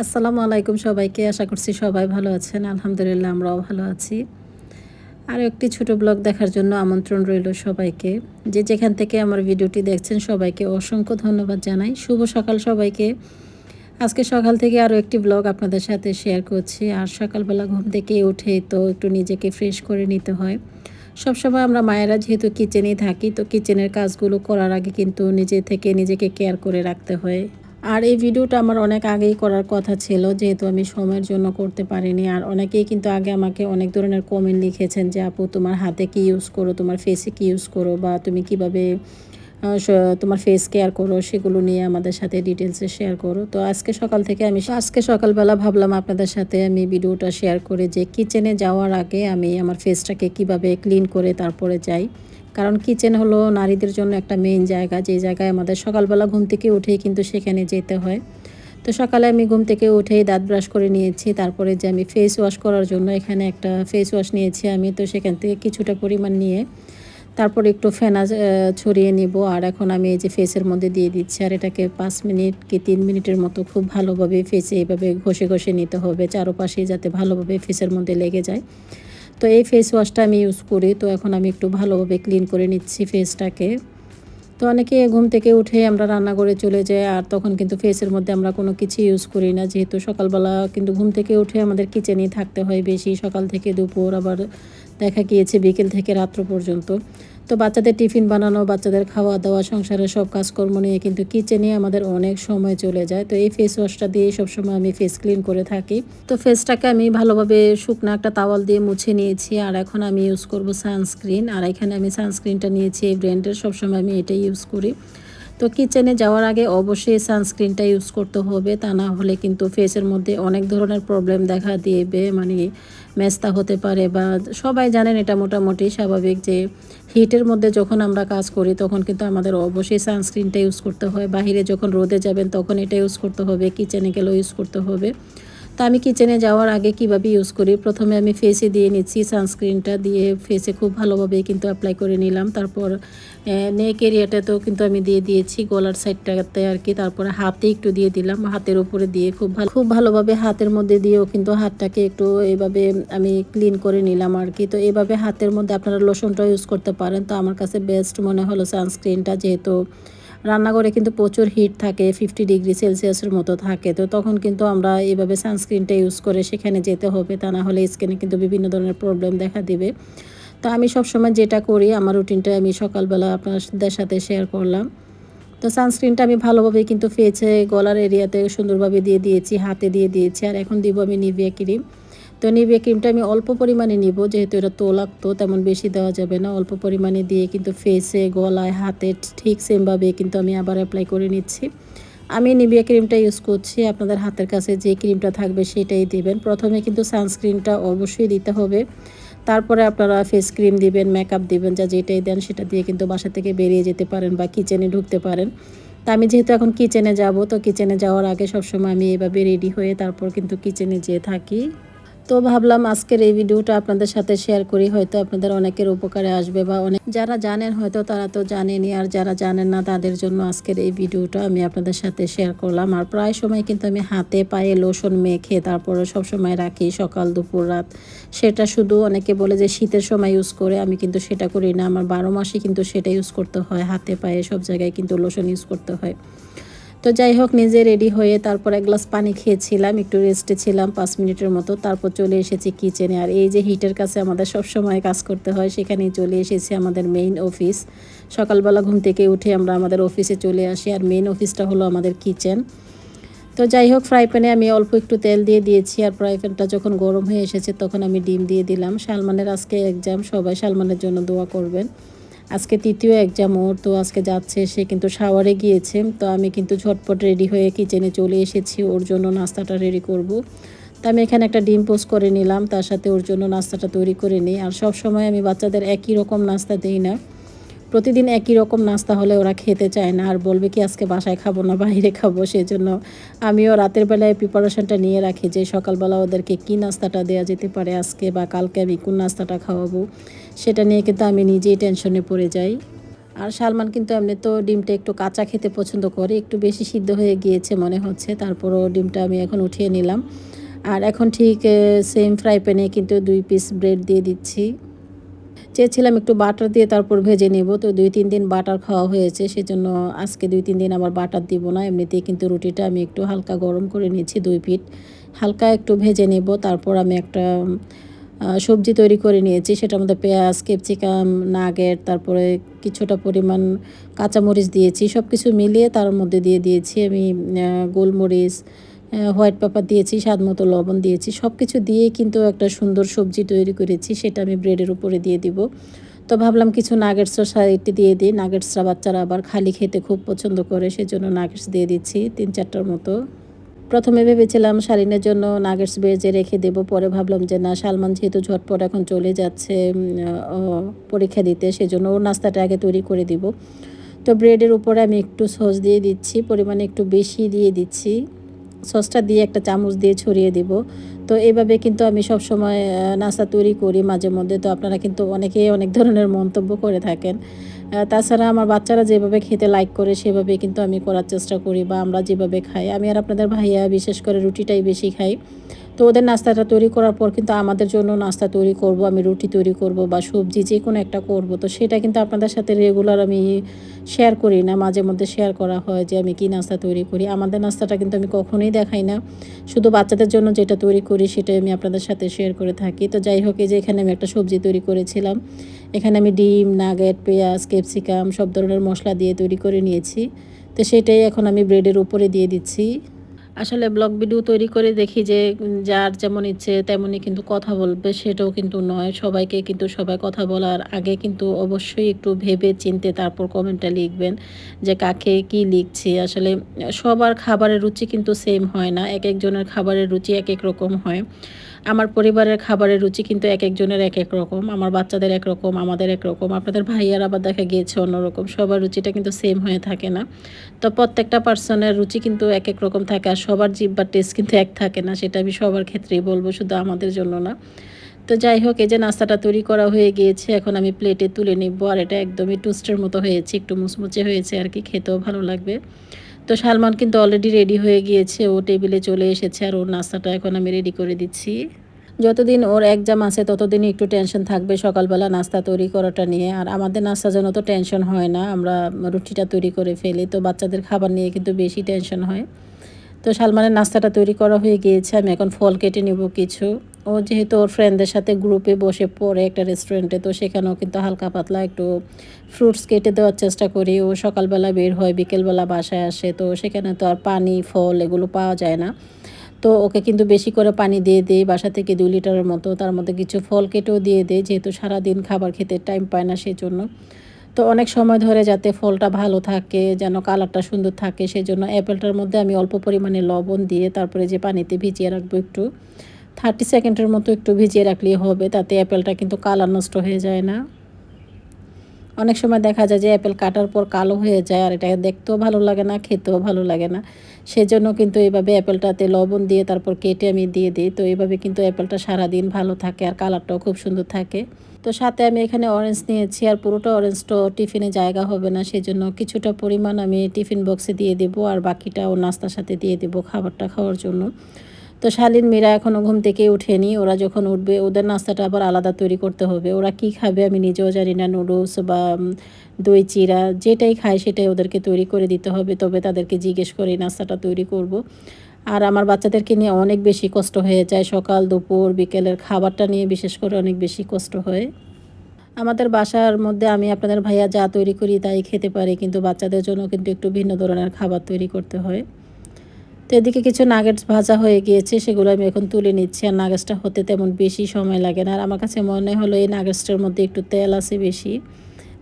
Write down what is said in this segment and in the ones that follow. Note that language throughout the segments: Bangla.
আসসালামু আলাইকুম সবাইকে, আশা করছি সবাই ভালো আছেন। আলহামদুলিল্লাহ আমরাও ভালো আছি। আরও একটি ছোট ব্লগ দেখার জন্য আমন্ত্রণ রইল সবাইকে। যে যেখান থেকে আমার ভিডিওটি দেখছেন, সবাইকে অসংখ্য ধন্যবাদ জানাই। শুভ সকাল সবাইকে। আজকে সকাল থেকে আরও একটি ব্লগ আপনাদের সাথে শেয়ার করছি। আর সকালবেলা ঘুম থেকে উঠে তো একটু নিজেকে ফ্রেশ করে নিতে হয়। সবসময় আমরা মায়েরা যেহেতু কিচেনেই থাকি, তো কিচেনের কাজগুলো করার আগে কিন্তু নিজে থেকে নিজেকে কেয়ার করে রাখতে হয়। আর এই ভিডিওটা আমার অনেক আগেই করার কথা ছিল, যেহেতু আমি সময়ের জন্য করতে পারিনি। আর অনেকেই কিন্তু আগে আমাকে অনেক ধরনের কমেন্ট লিখেছেন যে, আপু, তোমার হাতে কি ইউজ করো? তোমার ফেসে কি ইউজ করো? বা তুমি কীভাবে তোমার ফেস কেয়ার করো? সেগুলো নিয়ে আমাদের সাথে ডিটেলসে শেয়ার করো। তো আজকে সকাল থেকে আমি, আজকে সকালবেলা ভাবলাম আপনাদের সাথে আমি ভিডিওটা শেয়ার করে যে কিচেনে যাওয়ার আগে আমি আমার ফেসটাকে কীভাবে ক্লিন করে তারপরে যাই। কারণ কিচেন হলো নারীদের জন্য একটা মেইন জায়গা, যে জায়গায় আমাদের সকালবেলা ঘুম থেকে উঠেই কিন্তু সেখানে যেতে হয়। তো সকালে আমি ঘুম থেকে উঠেই দাঁত ব্রাশ করে নিয়েছি, তারপরে যে আমি ফেস ওয়াশ করার জন্য এখানে একটা ফেস ওয়াশ নিয়েছি আমি, তো সেখান থেকে কিছুটা পরিমাণ নিয়ে তারপর একটু ফেনা ছড়িয়ে নিব। আর এখন আমি এই যে ফেসের মধ্যে দিয়ে দিচ্ছি, আর এটাকে পাঁচ মিনিট কি তিন মিনিটের মতো খুব ভালোভাবে ফেসে এভাবে ঘষে ঘষে নিতে হবে, চারোপাশে যাতে ভালোভাবে ফেসের মধ্যে লেগে যায়। তো এই ফেস ওয়াশটা আমি ইউজ করি। তো এখন আমি একটু ভালোভাবে ক্লিন করে নিচ্ছি ফেসটাকে তো অনেকে ঘুম থেকে উঠে আমরা রান্না করে চলে যাই আর তখন কিন্তু ফেসের মধ্যে আমরা কোনো কিছু ইউজ করি না। যেহেতু সকালবেলা কিন্তু ঘুম থেকে উঠে আমাদের কিচেনেই থাকতে হয় বেশি। সকাল থেকে দুপুর আবার দেখা গিয়েছে বিকেল থেকে রাত্র পর্যন্ত। তো বাচ্চাদের টিফিন বানানো, বাচ্চাদের খাওয়া দাওয়া, সংসারের সব কাজকর্ম নিয়ে কিন্তু কিচেনে আমাদের অনেক সময় চলে যায়। তো এই ফেস ওয়াশটা দিয়ে সবসময় আমি ফেস ক্লিন করে থাকি। তো ফেসটাকে আমি ভালোভাবে শুকনো একটা তাওয়াল দিয়ে মুছে নিয়েছি আর এখন আমি ইউজ করব সানস্ক্রিন আর এখানে আমি সানস্ক্রিনটা নিয়েছি, এই ব্র্যান্ডের সবসময় আমি এটাই ইউজ করি। তো কিচেনে যাওয়ার আগে অবশ্যই সানস্ক্রিনটা ইউজ করতে হবে। তা না হলে কিন্তু ফেসের মধ্যে অনেক ধরনের প্রবলেম দেখা দিবে। মানে মেস্তা হতে পারে বা সবাই জানেন এটা মোটামুটি স্বাভাবিক যে হিটের মধ্যে যখন আমরা কাজ করি তখন কিন্তু আমাদের অবশ্যই সানস্ক্রিনটা ইউজ করতে হয়। বাহিরে যখন রোদে যাবেন তখন এটা ইউজ করতে হবে কিচেনে গেলেও ইউজ করতে হবে। তো আমি কিচেনে যাওয়ার আগে কীভাবে ইউজ করি? প্রথমে আমি ফেসে দিয়ে নিচ্ছি সানস্ক্রিনটা দিয়ে ফেসে খুব ভালোভাবে কিন্তু অ্যাপ্লাই করে নিলাম। তারপর নেক এরিয়াটাতেও কিন্তু আমি দিয়ে দিয়েছি, গলার সাইডটাতে আর কি তারপরে হাতে একটু দিয়ে দিলাম, হাতের উপরে দিয়ে খুব ভালো, খুব ভালোভাবে হাতের মধ্যে দিয়েও কিন্তু হাতটাকে একটু এভাবে আমি ক্লিন করে নিলাম আর কি তো এভাবে হাতের মধ্যে আপনারা লোশনটাও ইউজ করতে পারেন। তো আমার কাছে বেস্ট মনে হলো সানস্ক্রিনটা যেহেতু রান্নাঘরে কিন্তু প্রচুর হিট থাকে ফিফটি ডিগ্রি সেলসিয়াসের মতো থাকে। তো তখন কিন্তু আমরা এইভাবে সানস্ক্রিনটা ইউজ করে সেখানে যেতে হবে, তা না হলে স্কিনে কিন্তু বিভিন্ন ধরনের প্রবলেম দেখা দিবে। তো আমি সবসময় যেটা করি, আমার রুটিনটা আমি সকালবেলা আপনাদের সাথে শেয়ার করলাম। তো সানস্ক্রিনটা আমি ভালোভাবে কিন্তু ফেছে গলার এরিয়াতে সুন্দরভাবে দিয়ে দিয়েছি, হাতে দিয়ে দিয়েছি, আর এখন দিব আমি নিভিয়া ক্রিম তো নিভিয়া ক্রিমটা আমি অল্প পরিমাণে নিব, যেহেতু এটা তোলাক্ত তেমন বেশি দেওয়া যাবে না। অল্প পরিমাণে দিয়ে কিন্তু ফেসে গলায়, হাতে ঠিক সেমভাবে কিন্তু আমি আবার অ্যাপ্লাই করে নিচ্ছি। আমি নিভিয়া ক্রিমটা ইউজ করছি, আপনাদের হাতের কাছে যে ক্রিমটা থাকবে সেটাই দিবেন। প্রথমে কিন্তু সানস্ক্রিনটা অবশ্যই দিতে হবে। তারপরে আপনারা ফেস ক্রিম দিবেন মেকআপ দিবেন, যা যেটাই দেন সেটা দিয়ে কিন্তু বাসা থেকে বেরিয়ে যেতে পারেন বা কিচেনে ঢুকতে পারেন। তা আমি যেহেতু এখন কিচেনে যাব, তো কিচেনে যাওয়ার আগে সবসময় আমি এভাবে রেডি হয়ে তারপর কিন্তু কিচেনে যেয়ে থাকি। তো ভাবলাম আজকের এই ভিডিওটা আপনাদের সাথে শেয়ার করি। হয়তো আপনাদের অনেকের উপকারে আসবে বা অনেক যারা জানেন হয়তো তারা তো জানেনি, আর যারা জানেন না তাদের জন্য আজকের এই ভিডিওটা আমি আপনাদের সাথে শেয়ার করলাম। আর প্রায় সময় কিন্তু আমি হাতে পায়ে লোশন মেখে তারপরে সব সময় রাখি সকাল, দুপুর, রাত। সেটা শুধু অনেকে বলে যে শীতের সময় ইউজ করে, আমি কিন্তু সেটা করি না। আমার বারো মাসে কিন্তু সেটা ইউজ করতে হয়। হাতে পায়ে সব জায়গায় কিন্তু লোশন ইউজ করতে হয়। তো যাই হোক, নিজে রেডি হয়ে তারপর এক গ্লাস পানি খেয়েছিলাম, একটু রেস্টে ছিলাম পাঁচ মিনিটের মতো। তারপর চলে এসেছি কিচেনে আর এই যে হিটের কাছে আমাদের সব সময় কাজ করতে হয়, সেখানেই চলে এসেছি আমাদের মেইন অফিস সকালবেলা ঘুম থেকে উঠে আমরা আমাদের অফিসে চলে আসি। আর মেইন অফিসটা হলো আমাদের কিচেন তো যাই হোক ফ্রাই প্যানে আমি অল্প একটু তেল দিয়ে দিয়েছি। আর ফ্রাই প্যানটা যখন গরম হয়ে এসেছে, তখন আমি ডিম দিয়ে দিলাম। সালমানের আজকে এক্সাম সবাই সালমানের জন্য দোয়া করবেন। আজকে তৃতীয় এক্সাম ওর, তো আজকে যাচ্ছে, সে কিন্তু শাওয়ারে গিয়েছে। তো আমি কিন্তু ঝটপট রেডি হয়ে কিচেনে চলে এসেছি, ওর জন্য নাস্তাটা রেডি করব। তো আমি এখানে একটা ডিম পোস্ট করে নিলাম, তার সাথে ওর জন্য নাস্তাটা তৈরি করে নিই। আর সব সময় আমি বাচ্চাদের একই রকম নাস্তা দিই না। প্রতিদিন একই রকম নাস্তা হলে ওরা খেতে চায় না। আর বলবে কি, আজকে বাসায় খাব না, বাইরে খাব। সেই জন্য আমিও রাতের বেলায় প্রিপারেশনটা নিয়ে রাখি যে সকালবেলা ওদেরকে কী নাস্তাটা দেওয়া যেতে পারে, আজকে বা কালকে আমি কোন নাস্তাটা খাওয়াবো, সেটা নিয়ে কিন্তু আমি নিজেই টেনশনে পড়ে যাই। আর সালমান কিন্তু এমনি তো ডিমটা একটু কাঁচা খেতে পছন্দ করে, একটু বেশি সিদ্ধ হয়ে গিয়েছে মনে হচ্ছে, তারপরও ডিমটা আমি এখন উঠিয়ে নিলাম। আর এখন ঠিক সেম ফ্রাই প্যানে কিন্তু দুই পিস ব্রেড দিয়ে দিচ্ছি। চেয়েছিলাম একটু বাটার দিয়ে তারপর ভেজে নেব। তো দুই, তিন দিন বাটার খাওয়া হয়েছে, সেজন্য আজকে দুই, তিন দিন আবার বাটার দিব না। এমনিতেই কিন্তু রুটিটা আমি একটু হালকা গরম করে নিয়েছি দুই পিঠ। হালকা একটু ভেজে নেব, তারপর আমি একটা সবজি তৈরি করে নিয়েছি। সেটার মধ্যে পেঁয়াজ, ক্যাপসিকাম, নাগেট, তারপরে কিছুটা পরিমাণ কাঁচামরিচ দিয়েছি। সব কিছু মিলিয়ে তার মধ্যে দিয়ে দিয়েছি আমি গোলমরিচ হোয়াইট পেপার দিয়েছি, স্বাদ মতো লবণ দিয়েছি সব কিছু দিয়ে কিন্তু একটা সুন্দর সবজি তৈরি করেছি, সেটা আমি ব্রেডের উপরে দিয়ে দিব। তো ভাবলাম কিছু নাগেটসও সাইডে দিয়ে দিই নাগেটসরা বাচ্চারা আবার খালি খেতে খুব পছন্দ করে, সেজন্য নাগেটস দিয়ে দিচ্ছি তিন চারটার মতো। প্রথমে ভেবেছিলাম শালিনের জন্য নাগেটস বেজে রেখে দেব, পরে ভাবলাম যে না, সালমান যেহেতু ঝটপট এখন চলে যাচ্ছে পরীক্ষা দিতে, সেজন্য ওর নাস্তাটা আগে তৈরি করে দিব। তো ব্রেডের উপরে আমি একটু সস দিয়ে দিচ্ছি, পরিমাণে একটু বেশি দিয়ে দিচ্ছি। সসটা দিয়ে একটা চামচ দিয়ে ছড়িয়ে দিব। তো এইভাবে কিন্তু আমি সব সময় নাস্তা তৈরি করি মাঝে মধ্যে। তো আপনারা কিন্তু অনেকেই অনেক ধরনের মন্তব্য করে থাকেন। তাছাড়া আমার বাচ্চারা যেভাবে খেতে লাইক করে সেভাবে কিন্তু আমি করার চেষ্টা করি বা আমরা যেভাবে খাই। আমি আর আপনাদের ভাইয়া বিশেষ করে রুটিটাই বেশি খাই। তো ওদের নাস্তাটা তৈরি করার পর কিন্তু আমাদের জন্য নাস্তা তৈরি করব, আমি রুটি তৈরি করব বা সবজি যে কোনো একটা করব। তো সেটা কিন্তু আপনাদের সাথে রেগুলার আমি শেয়ার করি না, মাঝে মধ্যে শেয়ার করা হয় যে আমি কি নাস্তা তৈরি করি। আমাদের নাস্তাটা কিন্তু আমি কখনোই দেখাই না। শুধু বাচ্চাদের জন্য যেটা তৈরি করি সেটাই আমি আপনাদের সাথে শেয়ার করে থাকি। তো যাই হোক, এই যে এখানে আমি একটা সবজি তৈরি করেছিলাম। এখানে আমি ডিম, নাগেট, পেঁয়াজ, ক্যাপসিকাম সব ধরনের মশলা দিয়ে তৈরি করে নিয়েছি। তো সেটাই এখন আমি ব্রেডের উপরে দিয়ে দিচ্ছি। আসলে ব্লগ ভিডিও তৈরি করে দেখি যে, যার যেমন ইচ্ছে তেমনই কিন্তু কথা বলবে, সেটাও কিন্তু নয়। সবাইকে কিন্তু সবাই কথা বলার আগে কিন্তু অবশ্যই একটু ভেবে চিনতে তারপর কমেন্টটা লিখবেন যে, কাকে কি লিখছি? আসলে সবার খাবারের রুচি কিন্তু সেম হয় না। এক একজনের খাবারের রুচি এক এক রকম হয়। আমার পরিবারের খাবারের রুচি কিন্তু এক একজনের এক এক রকম, আমার বাচ্চাদের এক রকম, আমাদের এক রকম, আপনাদের ভাইয়ার আবার দেখা গিয়েছে অন্যরকম সবার রুচিটা কিন্তু সেম হয়ে থাকে না। তো প্রত্যেকটা পার্সনের রুচি কিন্তু এক এক রকম থাকে আর সবার জিব্বার টেস্ট কিন্তু এক থাকে না, সেটা আমি সবার ক্ষেত্রেই বলব, শুধু আমাদের জন্য না। তো যাই হোক, এই যে নাস্তাটা তৈরি করা হয়ে গিয়েছে, এখন আমি প্লেটে তুলে নিব, আর এটা একদমই টুস্টের মতো হয়েছে, একটু মুচমুচে হয়েছে আর কি, খেতেও ভালো লাগবে। তো সালমান কিন্তু অলরেডি রেডি হয়ে গিয়েছে, ও টেবিলে চলে এসেছে আর ওর নাস্তাটা এখন আমি রেডি করে দিচ্ছি। যতদিন ওর এক্সাম আছে, ততদিনই একটু টেনশন থাকবে সকালবেলা নাস্তা তৈরি করাটা নিয়ে। আর আমাদের নাস্তা যেন তো টেনশন হয় না, আমরা রুটিটা তৈরি করে ফেলি, তো বাচ্চাদের খাবার নিয়ে কিন্তু বেশি টেনশন হয়। তো সালমানের নাস্তাটা তৈরি করা হয়ে গিয়েছে, আমি এখন ফল কেটে নেব কিছু। ও যেহেতু ওর ফ্রেন্ডদের সাথে গ্রুপে বসে পড়ে একটা রেস্টুরেন্টে তো সেখানেও কিন্তু হালকা পাতলা একটু ফ্রুটস কেটে দেওয়ার চেষ্টা করি। ও সকালবেলা বের হয়, বিকেলবেলা বাসায় আসে, তো সেখানে তো আর পানি, ফল এগুলো পাওয়া যায় না। তো ওকে কিন্তু বেশি করে পানি দিয়ে দিই, বাসা থেকে দুই লিটারের মতো, তার মধ্যে কিছু ফল কেটেও দিয়ে দিই, যেহেতু সারাদিন খাবার খেতে টাইম পায় না সেই জন্য তো অনেক সময় ধরে যাতে ফলটা ভালো থাকে, যেন কালারটা সুন্দর থাকে সেই জন্য অ্যাপেলটার মধ্যে আমি অল্প পরিমাণে লবণ দিয়ে তারপরে যে পানিতে ভিজিয়ে রাখব একটু থার্টি সেকেন্ডের মতো একটু ভিজিয়ে রাখলেই হবে, তাতে অ্যাপেলটা কিন্তু কালার নষ্ট হয়ে যায় না। অনেক সময় দেখা যায় যে অ্যাপেল কাটার পর কালো হয়ে যায়, আর এটা দেখতেও ভালো লাগে না, খেতেও ভালো লাগে না। সেজন্য কিন্তু এইভাবে অ্যাপেলটাতে লবণ দিয়ে তারপর কেটে আমি দিয়ে দিই। তো এইভাবে কিন্তু অ্যাপেলটা সারাদিন ভালো থাকে আর কালারটাও খুব সুন্দর থাকে। তো সাথে আমি এখানে অরেঞ্জ নিয়েছি, আর পুরোটা অরেঞ্জটা টিফিনে জায়গা হবে না, সেজন্য কিছুটা পরিমাণ আমি টিফিন বক্সে দিয়ে দেবো, আর বাকিটা ও নাস্তার সাথে দিয়ে দেবো খাবারটা খাওয়ার জন্য। তো শালিন মেয়েরা এখনও ঘুম থেকে উঠেনি ওরা যখন উঠবে, ওদের নাস্তাটা আবার আলাদা তৈরি করতে হবে। ওরা কি খাবে আমি নিজেও জানি না নুডলস বা দই, চিরা, যেটাই খায় সেটাই ওদেরকে তৈরি করে দিতে হবে। তবে তাদেরকে জিজ্ঞেস করে নাস্তাটা তৈরি করব। আর আমার বাচ্চাদেরকে নিয়ে অনেক বেশি কষ্ট হয়ে যায়। সকাল, দুপুর, বিকেলের খাবারটা নিয়ে বিশেষ করে অনেক বেশি কষ্ট হয়। আমাদের বাসার মধ্যে আমি আপনাদের ভাইয়া যা তৈরি করি তাই খেতে পারি, কিন্তু বাচ্চাদের জন্য কিন্তু একটু ভিন্ন ধরনের খাবার তৈরি করতে হয়। তো এদিকে কিছু নাগেটস ভাজা হয়ে গিয়েছে, সেগুলো আমি এখন তুলে নিচ্ছি। আর নাগেটসটা হতে তেমন বেশি সময় লাগে না। আর আমার কাছে মনে হলো এই নাগেটসটার মধ্যে একটু তেল আছে বেশি।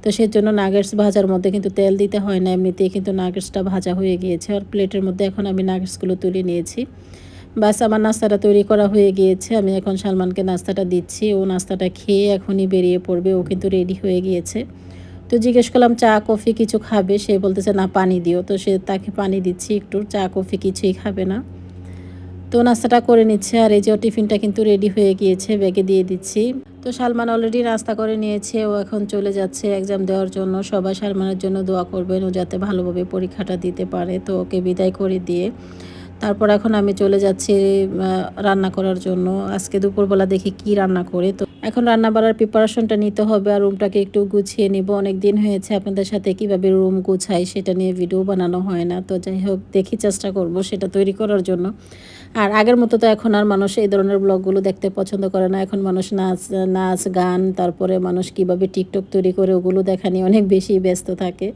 তো সেই জন্য নাগেটস ভাজার মধ্যে কিন্তু তেল দিতে হয় না, এমনিতেই কিন্তু নাগেটসটা ভাজা হয়ে গিয়েছে। আর প্লেটের মধ্যে এখন আমি নাগেটসগুলো তুলে নিয়েছি। বাস আমার নাস্তাটা তৈরি করা হয়ে গিয়েছে। আমি এখন সালমানকে নাস্তাটা দিচ্ছি। ও নাস্তাটা খেয়ে এখনই বেরিয়ে পড়বে। ও কিন্তু রেডি হয়ে গিয়েছে। তো জিজ্ঞেস করলাম, চা, কফি কিছু খাবে? সে বলতেছে, না, পানি দিও। তো সে তাকে পানি দিচ্ছি একটু, চা, কফি কিছুই খাবে না। তো নাস্তাটা করে নিচ্ছে আর এই যে টিফিনটা কিন্তু রেডি হয়ে গিয়েছে, ব্যাগে দিয়ে দিচ্ছি। তো সালমান অলরেডি নাস্তা করে নিয়েছে, ও এখন চলে যাচ্ছে এক্সাম দেওয়ার জন্য। সবাই সালমানের জন্য দোয়া করবেন, ও যাতে ভালোভাবে পরীক্ষাটা দিতে পারে। তো ওকে বিদায় করে দিয়ে তারপর এখন আমি চলে যাচ্ছি রান্না করার জন্য। আজকে দুপুরবেলা দেখি কি রান্না করে। তো এখন রান্না বাড়ার প্রিপারেশনটা নিতে হবে আর রুমটাকে একটু গুছিয়ে নিব। অনেক দিন হয়েছে আপনাদের সাথে কীভাবে রুম গুছাই সেটা নিয়ে ভিডিও বানানো হয় না। তো যাই হোক, দেখি চেষ্টা করব সেটা তৈরি করার জন্য। আর আগের মতো তো এখন আর মানুষ এই ধরনের ব্লগগুলো দেখতে পছন্দ করে না। এখন মানুষ নাচ নাচ, গান, তারপরে মানুষ কীভাবে টিকটক তৈরি করে ওগুলো দেখা নিয়ে অনেক বেশি ব্যস্ত থাকে।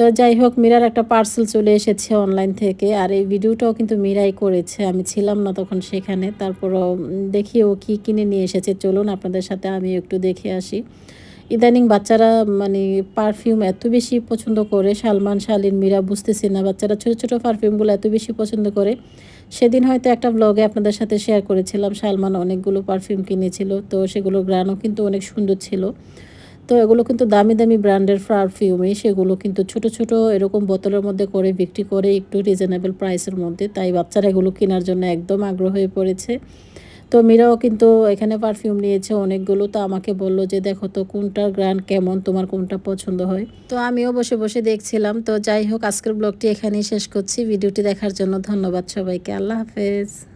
তো যাই হোক, মীরার একটা পার্সেল চলে এসেছে অনলাইন থেকে, আর এই ভিডিওটাও কিন্তু মীরাই করেছে। আমি ছিলাম না তখন সেখানে, তারপরও দেখি ও কী কিনে নিয়ে এসেছে। চলুন, আপনাদের সাথে আমি একটু দেখে আসি। ইদানিং বাচ্চারা মানে পারফিউম এত বেশি পছন্দ করে, সালমান, শালিন, মীরা বুঝতেছি না, বাচ্চারা ছোটো ছোটো পারফিউমগুলো এত বেশি পছন্দ করে। সেদিন হয়তো একটা ব্লগে আপনাদের সাথে শেয়ার করেছিলাম, সালমান অনেকগুলো পারফিউম কিনেছিল, তো সেগুলো গ্রানও কিন্তু অনেক সুন্দর ছিল। তো এগুলো কিন্তু দামি দামি ব্র্যান্ডের পারফিউমই সেগুলো কিন্তু ছোট ছোট এরকম বোতলের মধ্যে করে বিক্রি করে একটু রিজনেবল প্রাইসের মধ্যে, তাই বাচ্চারা এগুলো কেনার জন্য একদম আগ্রহ হয়ে পড়েছে। তো মীরাও কিন্তু এখানে পারফিউম নিয়েছে অনেকগুলো, তো আমাকে বলল যে, দেখো তো কোনটার গ্র্যান্ড কেমন, তোমার কোনটা পছন্দ হয়? তো আমিও বসে বসে দেখছিলাম, তো যাই হোক, আজকের ব্লগটি এখানেই শেষ করছি। ভিডিওটি দেখার জন্য ধন্যবাদ সবাইকে। আল্লাহ হাফেজ।